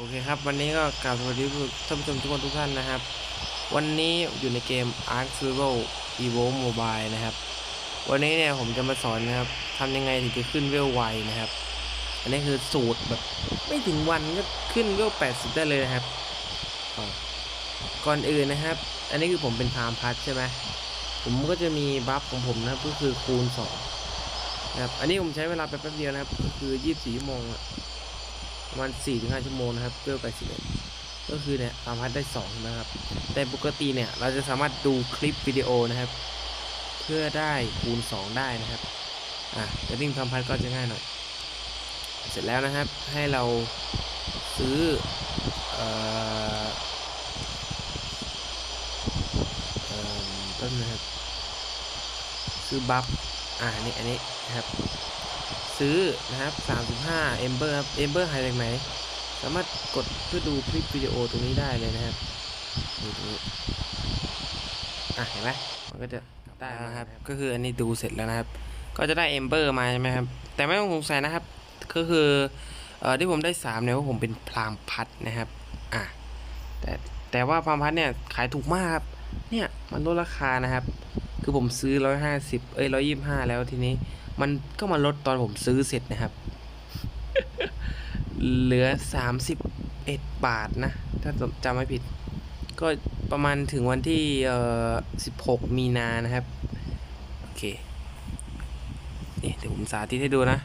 โอเคครับ วันนี้ก็กล่าวสวัสดีท่านผู้ชมทุกคนทุกท่านนะครับ วันนี้อยู่ในเกม Ark Survival Evo Mobile นะครับ วันนี้เนี่ยผมจะมาสอนนะครับทำยังไงถึงจะขึ้นเวลไวนะครับ อันนี้คือสูตรแบบไม่ถึงวันก็ขึ้นเวล80 ได้เลยนะครับ ก่อนอื่นนะครับ อันนี้คือผมเป็นพามพัดใช่ไหมผมก็จะมีบัฟของผมนะครับก็คือคูณ2นะครับ อันนี้ผมใช้เวลาไปแป๊บเดียวนะครับ ก็คือ 24ชั่วโมงอะ ประมาณ4-5ถึงชั่วโมงนะครับเพื่อไปสิบเอ็ดก็คือเนี่ยสามารถได้2นะครับ แต่ปกติเนี่ยเราจะสามารถดูคลิปวิดีโอนะครับ เพื่อได้คูณ 2 ได้นะครับอะแต่วิ่งพามพัดก็จะง่ายหน่อย เสร็จแล้วนะครับให้เราซื้อเอ่อเอ่อต้นนะครับ ซื้อบัฟอ่านี่อันนี้นะครับ ซื้อนะครับ 35 Ember ครับ Ember หายจากไหนสามารถกดเพื่อดูคลิปวิดีโอตรงนี้ได้เลยนะครับดูตรงนี้อะเห็นไหมมันก็จะได้แล้วนะครับ ก็คืออันนี้ดูเสร็จแล้วนะครับ ก็จะได้ Ember มาใช่ไหมครับ แต่ไม่ต้องสงสัยนะครับ ก็คือเอ่อที่ผมได้3เนี่ยว่าผมเป็นพรามพัดนะครับอะแต่แต่ว่าพรามพัดเนี่ยขายถูกมากครับเนี่ยมันลดราคานะครับ คือผมซื้อ 150 เอ้ย 125 แล้วทีนี้ มันก็มาลดตอนผมซื้อเสร็จนะครับ เหลือ 31 บาทนะ ถ้าจำไม่ผิด ก็ประมาณถึงวันที่เอ่อ16 มีนานะครับ โอเค นี่เดี๋ยวผมสาธิตให้ดูนะ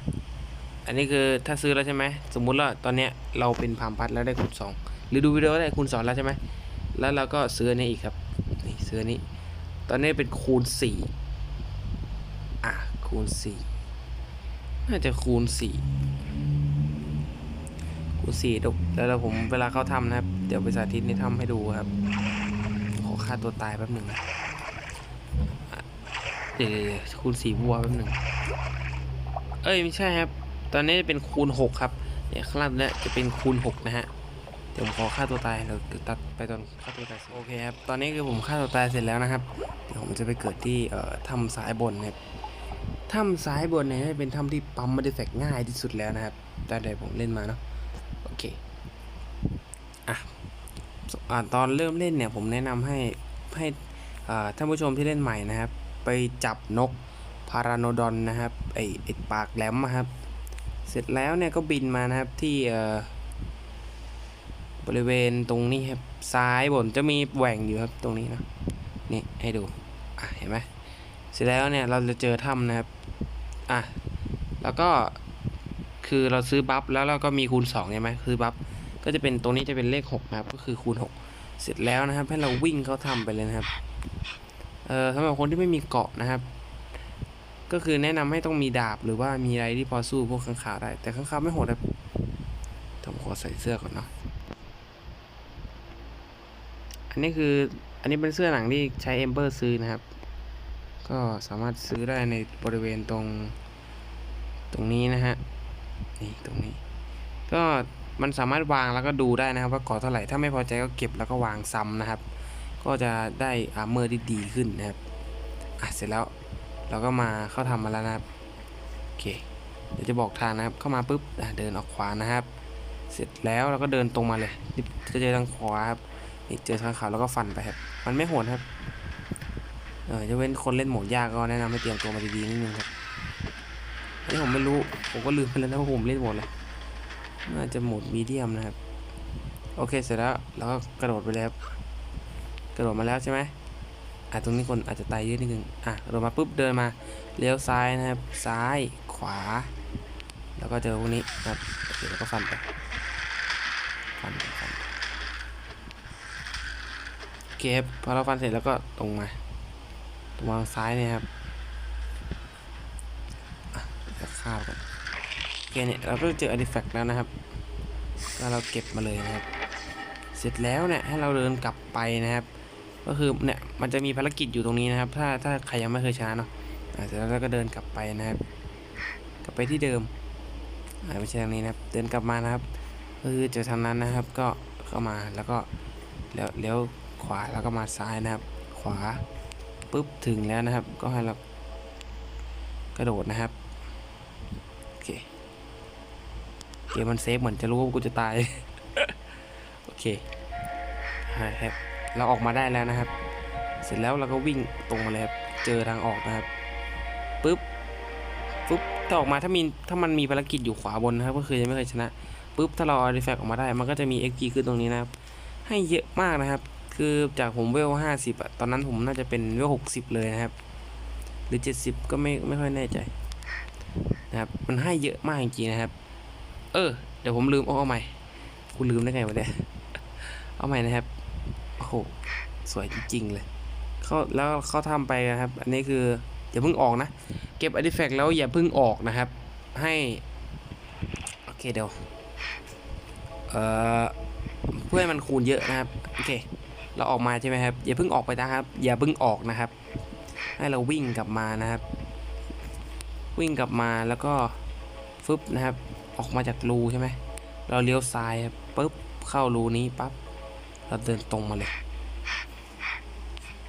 อันนี้คือถ้าซื้อแล้วใช่ไหม สมมุติว่าตอนเนี้ยเราเป็นพามพัดแล้วได้คูณ2หรือดูวิดีโอได้คูณ2แล้วใช่ไหม แล้วเราก็ซื้ออันนี้อีกครับ นี่ซื้ออันนี้ ตอนนี้เป็นคูณ4อะ คูณ4น่าจะคูณ4คูณ4เดี๋ยวแล้วเราผมเวลาเขาทำนะครับ เดี๋ยวไปสาธิตนี่ทำให้ดูครับ ขอค่าตัวตายแป๊บหนึ่งนะเดี๋ยวคูณ4บัวแป๊บหนึ่ง เอ้ย ไม่ใช่ครับ ตอนนี้เป็นคูณ6ครับ เนี่ยข้างล่างเนี่ยจะเป็นคูณ6นะฮะ เดี๋ยวผมขอค่าตัวตายเราตัดไปตอนค่าตัวตายเสร็จโอเคครับตอนนี้คือผมฆ่าตัวตายเสร็จแล้วนะครับเดี๋ยวผมจะไปเกิดที่เอ่อถ้ำซ้ายบนนะครับถ้ำซ้ายบนเนี่ยเป็นถ้ำที่ปั๊มมาดิแฟกง่ายที่สุดแล้วนะครับต่เดี๋ยวผมเล่นมาเนาะโอเคอะอ่าตอนเริ่มเล่นเนี่ยผมแนะนำให้ให้ท่านผู้ชมที่เล่นใหม่นะครับ ไปจับนกพาราโนดอนนะครับไอไอปากแหลมอะครับ เสร็จแล้วเนี่ยก็บินมานะครับที่เอ่อ บริเวณตรงนี้ครับซ้ายบนจะมีแหว่งอยู่ครับตรงนี้นะนี่ให้ดูอะเห็นไหมเสร็จแล้วเนี่ยเราจะเจอถ้ำนะครับอะแล้วก็คือเราซื้อบัฟแล้วเราก็มีคูณ2ใช่ไหมคือบัฟก็จะเป็นตรงนี้จะเป็นเลข6นะครับก็คือคูณ 6 เสร็จแล้วนะครับ ให้เราวิ่งเข้าถ้ำไปเลยนะครับเอ่อสำหรับคนที่ไม่มีเกาะนะครับ ก็คือแนะนำให้ต้องมีดาบหรือว่ามีอะไรที่พอสู้พวกข้างขาวได้ แต่ข้างขาวไม่โหดครับผมขอใส่เสื้อก่อนเนาะ อันนี้คืออันนี้เป็นเสื้อหนังที่ใช้เอมเบอร์ซื้อนะครับ ก็สามารถซื้อได้ในบริเวณตรงตรงนี้นะฮะนี่ตรงนี้ ก็มันสามารถวางแล้วก็ดูได้นะครับ ว่าก่อเท่าไหร่ถ้าไม่พอใจก็เก็บแล้วก็วางซ้ำนะครับ ก็จะได้อาร์เมอร์ที่ดีขึ้นนะครับอะเสร็จแล้วเราก็มาเข้าทำมาแล้วนะครับโอเคเดี๋ยวจะบอกทางนะครับ เข้ามาปุ๊บเดินออกขวานะครับ เสร็จแล้วเราก็เดินตรงมาเลยจะเจอทางขวาครับ นี่เจอทางขาวแล้วก็ฟันไปครับ มันไม่โหดครับ เออจะเว้นคนเล่นโหมดยากก็แนะนำให้เตรียมตัวมาดีๆนิดนึงครับอันนี้ผมไม่รู้ ผมก็ลืมไปแล้วนะว่าผมเล่นโหมดอะไรน่าจะโหมดมีเดียมนะครับ โอเคเสร็จแล้วเราก็กระโดดไปแล้วกระโดดมาแล้วใช่ไหมอะตรงนี้คนอาจจะตายเยอะนิดนึง อะกระโดดมาปุ๊บเดินมาเลี้ยวซ้ายนะครับ ซ้ายขวา แล้วก็เจอพวกนี้ครับเคแล้วก็ฟันไปฟันไปฟันไป เคครับพอเราฟันเสร็จแล้วก็ตรงมา ตรงมาทางซ้ายเนี่ยครับจะข้าวกันโอเคเนี่ยเราก็เจออาร์ติแฟกต์แล้วนะครับแล้วเราเก็บมาเลยนะครับ เสร็จแล้วเนี่ยให้เราเดินกลับไปนะครับ ก็คือเนี่ยมันจะมีภารกิจอยู่ตรงนี้นะครับ ถ้าถ้าใครยังไม่เคยชนะเนาะเสร็จแล้วเราก็เดินกลับไปนะครับ กลับไปที่เดิมไม่ใช่ทางนี้นะครับ เดินกลับมานะครับก็คือเจอทางนั้นนะครับก็เข้ามาแล้วก็แล้วเลี้ยว ขวาแล้วก็มาซ้ายนะครับ ขวาปุ๊บถึงแล้วนะครับ ก็ให้เรากระโดดนะครับโอเคเกมมันเซฟเหมือนจะรู้ว่ากูจะตายโอเคใช่ครับเราออกมาได้แล้วนะครับ เสร็จแล้วเราก็วิ่งตรงมาเลยครับเจอทางออกนะครับปุ๊บปุ๊บถ้าออกมาถ้ามีถ้ามันมีภารกิจอยู่ขวาบนนะครับ ก็คือยังไม่เคยชนะปุ๊บถ้าเราเอาดีแฟกออกมาได้ มันก็จะมี XP ขึ้นตรงนี้นะครับ ให้เยอะมากนะครับ คือจากผมเวลห้าสิบอะตอนนั้นผมน่าจะเป็นเวลหกสิบเลยนะครับ หรือเจ็ดสิบก็ไม่ไม่ค่อยแน่ใจนะครับ มันให้เยอะมากจริงๆนะครับ เออ เดี๋ยวผมลืมเอาเอาใหม่คุณลืมได้ไงวะเนี่ย เอาใหม่นะครับ โอ้โห สวยจริงๆเลยเขาแล้วเขาทำไปนะครับ อันนี้คืออย่าเพิ่งออกนะ เก็บอาร์ติแฟกต์แล้วอย่าเพิ่งออกนะครับ ให้ โอเคเดี๋ยว เอ่อ เพื่อให้มันคูณเยอะนะครับ โอเค เราออกมาใช่ไหมครับอย่าเพิ่งออกไปนะครับ อย่าเพิ่งออกนะครับ ให้เราวิ่งกลับมานะครับ วิ่งกลับมาแล้วก็ฟึบนะครับ ออกมาจากรูใช่ไหมเราเลี้ยวซ้ายครับปุ๊บเข้ารูนี้ปั๊บเราเดินตรงมาเลย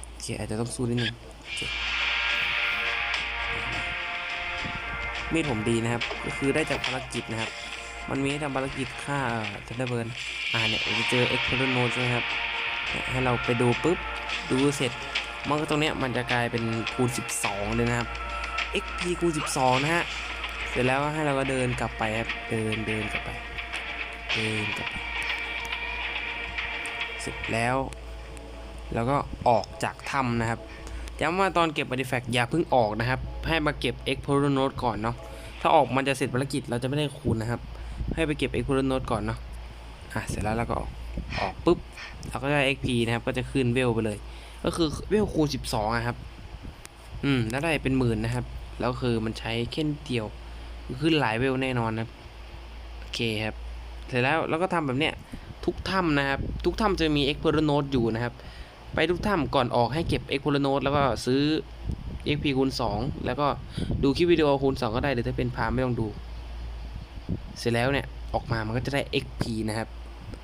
โอเคอาจจะต้องสู้นิดนึงมีดผมดีนะครับ ก็คือได้จากภารกิจนะครับ มันมีให้ทำภารกิจฆ่าทันเดอร์เบิร์นอ่าเนี่ยจะเจอเอ็กเพลโนใช่ไหมครับ ให้เราไปดูปุ๊บ ดูเสร็จมันก็ตรงเนี้ยมันจะกลายเป็นคูณ 12 เลยนะครับ XP คูณ 12 นะฮะ เสร็จแล้วให้เราก็เดินกลับไปครับ เดินเดินกลับไป เดินกลับไป เสร็จแล้ว แล้วก็ออกจากถ้ำนะครับย้ำว่าตอนเก็บ artifact อย่าเพิ่งออกนะครับ ให้มาเก็บ explorer node ก่อนเนาะ ถ้าออกมันจะเสร็จภารกิจเราจะไม่ได้คูณนะครับ ให้ไปเก็บ explorer node ก่อนเนาะ อะ เสร็จแล้วเราก็ออก ออกปุ๊บเราก็ได้ XP นะครับ ก็จะขึ้นเวลไปเลย ก็คือเวลคูณ 12อะครับ อืมแล้วได้เป็นหมื่นนะครับ แล้วคือมันใช้แค่นเดียวขึ้นหลายเวลแน่นอนนะโอเคครับ เสร็จแล้วเราก็ทำแบบเนี้ยทุกถ้ำนะครับ ทุกถ้ำจะมี explorer node อยู่นะครับ ไปทุกถ้ำก่อนออกให้เก็บ explorer node แล้วก็ซื้อ XP คูณ2แล้วก็ดูคลิปวิดีโอคูณ 2 ก็ได้หรือถ้าเป็นพามไม่ต้องดู เสร็จแล้วเนี่ย ออกมามันก็จะได้ XP นะครับ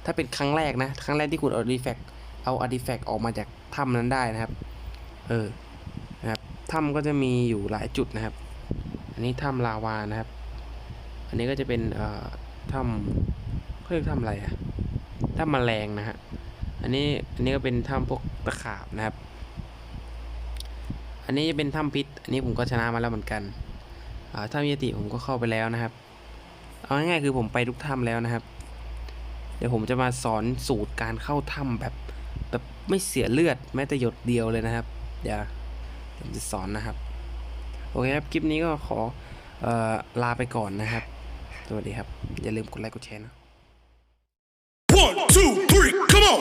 ถ้าเป็นครั้งแรกนะ ครั้งแรกที่คุณเอา artifact เอา artifact ออกมาจากถ้ำนั้นได้นะครับ เออ นะครับถ้ำก็จะมีอยู่หลายจุดนะครับ อันนี้ถ้ำลาวานะครับ อันนี้ก็จะเป็นเอ่อถ้ำเรียกถ้ำอะไรอะถ้ำแมลงนะฮะ อันนี้ อันนี้ก็เป็นถ้ำพวกตะขาบนะครับ อันนี้จะเป็นถ้ำพิษ อันนี้ผมก็ชนะมาแล้วเหมือนกันอ่าถ้ำยติผมก็เข้าไปแล้วนะครับ เอาง่ายๆคือผมไปทุกถ้ำแล้วนะครับ ดี๋ยวผมจะมาสอนสูตรการเข้าถ้ำแบบแบบไม่เสียเลือดแม้แต่หยดเดียวเลยนะครับ เดี๋ยวผมจะสอนนะครับ โอเคครับ คลิปนี้ก็ขอออลาไปก่อนนะครับ สวัสดีครับ อย่าลืมกดไลค์กดแชร์นะ one two three come on